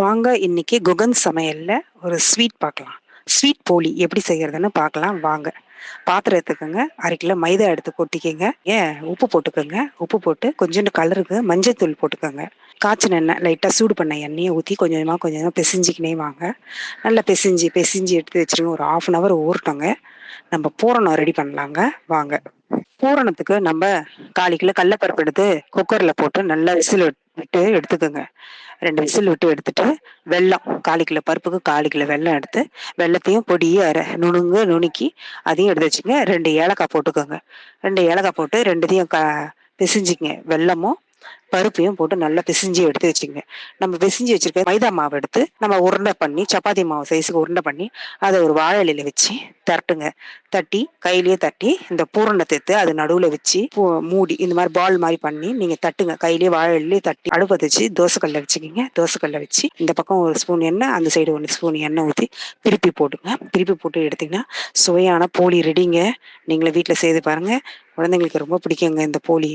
வாங்க இன்னைக்கு குகன் சமையல்ல ஒரு ஸ்வீட் பார்க்கலாம். ஸ்வீட் போலி எப்படி செய்யறதுன்னு பார்க்கலாம் வாங்க. பாத்திரம் எடுத்துக்கோங்க அரை கிலோ மைதா எடுத்து கொட்டிக்கங்க. ஏன்? உப்பு போட்டுக்கோங்க. உப்பு போட்டு கொஞ்சோண்டு கலருக்கு மஞ்சத்தூள் போட்டுக்கோங்க. காய்ச்சின எண்ணெய் லைட்டாக சூடு பண்ண எண்ணெயை ஊற்றி கொஞ்சம் கொஞ்சமாக கொஞ்சம் கொஞ்சமாக பிசைஞ்சிக்கினே வாங்க. நல்லா பிசைஞ்சு பிசைஞ்சு எடுத்து வச்சுருங்க. ஒரு ஆஃப் அன் ஹவர் ஊறட்டோங்க. நம்ம பூரணம் ரெடி பண்ணலாங்க. வாங்க. பூரணத்துக்கு நம்ம காலு கிலோ கடலப்பருப்பு எடுத்து குக்கரில் போட்டு நல்லா விசில் விட்டு எடுத்துக்கோங்க. ரெண்டு விசில் விட்டு எடுத்துட்டு வெல்லம் காலு கிலோ பருப்புக்கு காலு கிலோ வெல்லம் எடுத்து வெல்லத்தையும் பொடியை அரை நுணுங்க நுணுக்கி அதையும் எடுத்து வச்சுங்க ரெண்டு ஏலக்காய் போட்டுக்கோங்க. ரெண்டு ஏலக்காய் போட்டு ரெண்டுத்தையும் க பிசிஞ்சிங்க வெல்லமும் பருப்பையும் போட்டு நல்லா பிசைஞ்சு எடுத்து வச்சுங்க நம்ம பிசைஞ்சு வச்சிருக்க மைதா மாவு எடுத்து நம்ம உருண்டை பண்ணி சப்பாத்தி மாவு சைஸுக்கு உருண்டை பண்ணி அதை ஒரு வாழை இலையில வச்சு தரட்டுங்க தட்டி கையிலேயே தட்டி இந்த பூரணத்தை எடுத்து அது நடுவில் வச்சு மூடி இந்த மாதிரி பால் மாதிரி பண்ணி நீங்க தட்டுங்க. கையிலேயே வாழை இலையிலே தட்டி அடுப்பை வச்சு தோசைக்கல்ல வச்சுக்கிங்க. தோசைக்கல்ல வச்சு இந்த பக்கம் ஒரு ஸ்பூன் எண்ணெய் அந்த சைடு ஒன்று ஸ்பூன் எண்ணெய் ஊற்றி திருப்பி போட்டுங்க. திருப்பி போட்டு எடுத்தீங்கன்னா சுவையான போலி ரெடிங்க நீங்களே வீட்டில் செய்து பாருங்க. குழந்தைங்களுக்கு ரொம்ப பிடிக்குங்க இந்த போலி.